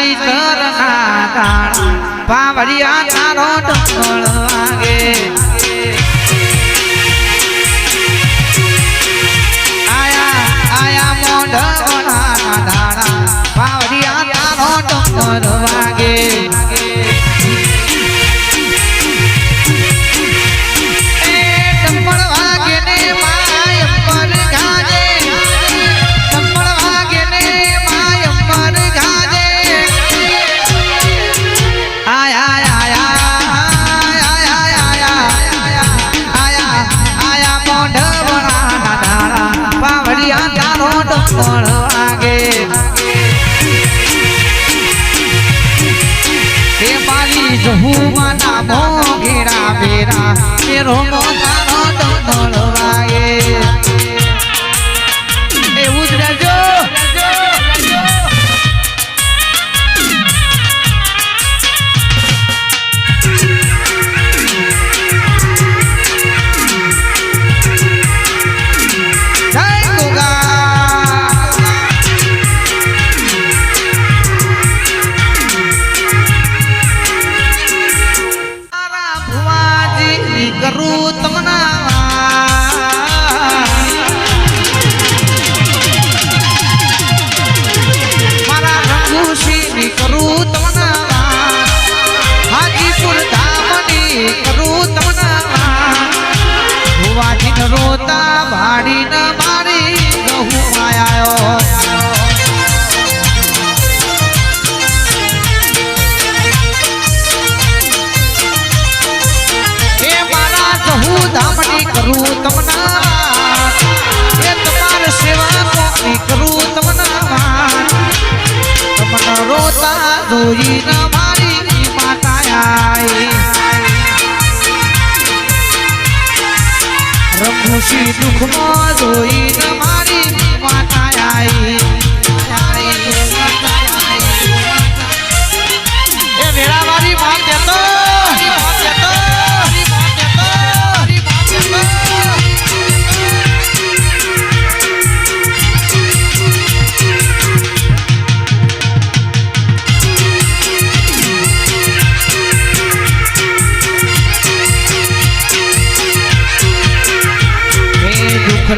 લઈ તરના તાણ આયા આયા મોઢ ઓના ધાણા વાગે. પણ આગે. તે મારી જહુ માતા ભો ઘેરા બેરા તેરો મોતા જોઈ ન મારી માતા રઘુશી દુઃખમાં જોઈ ન મારી માતા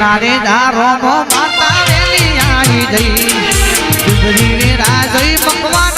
નારે ધારો માતા રેલી આવી જઈ. રાજઈ પકવાન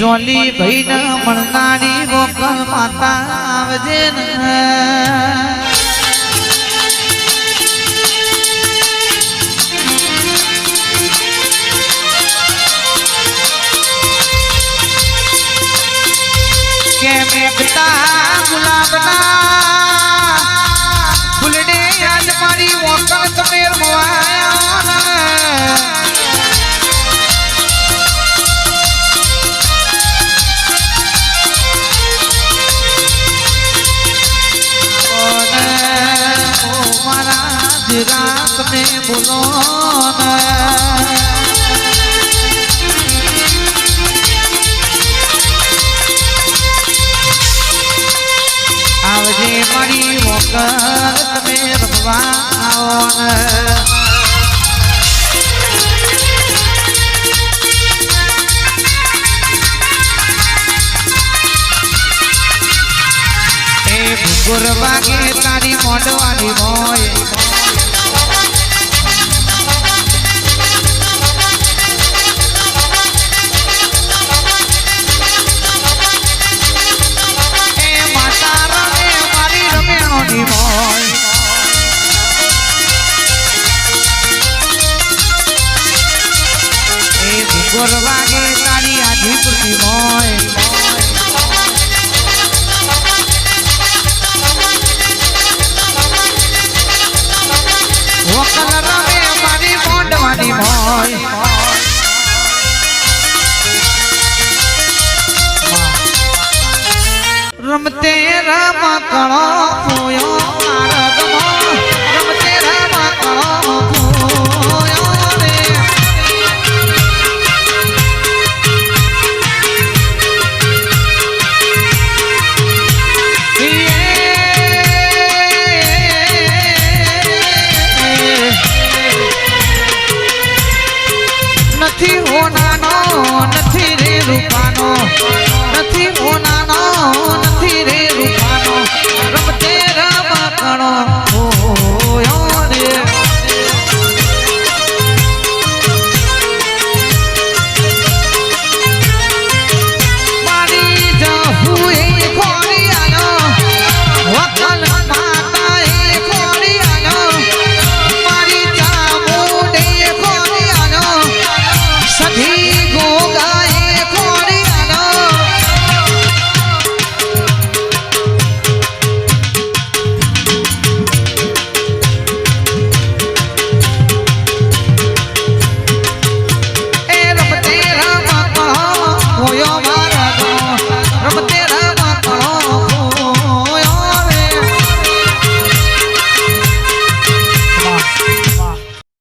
જોલી ભાઈ ન મળનારી ગોકળ માતા આવજે ને કે મેઘતા ગુલાબના ફૂલડે આજ મારી વોકળ તમેર रात में बुलोना આવજે મારી મોકલ તમે રમવા આવોને ગુરબાગે તારી મોડવાની હોય ગોરવાગે તારી આજી પૂરતી રમે મારી મોંડવાની મોય રમતે રમકણો પોયો મારો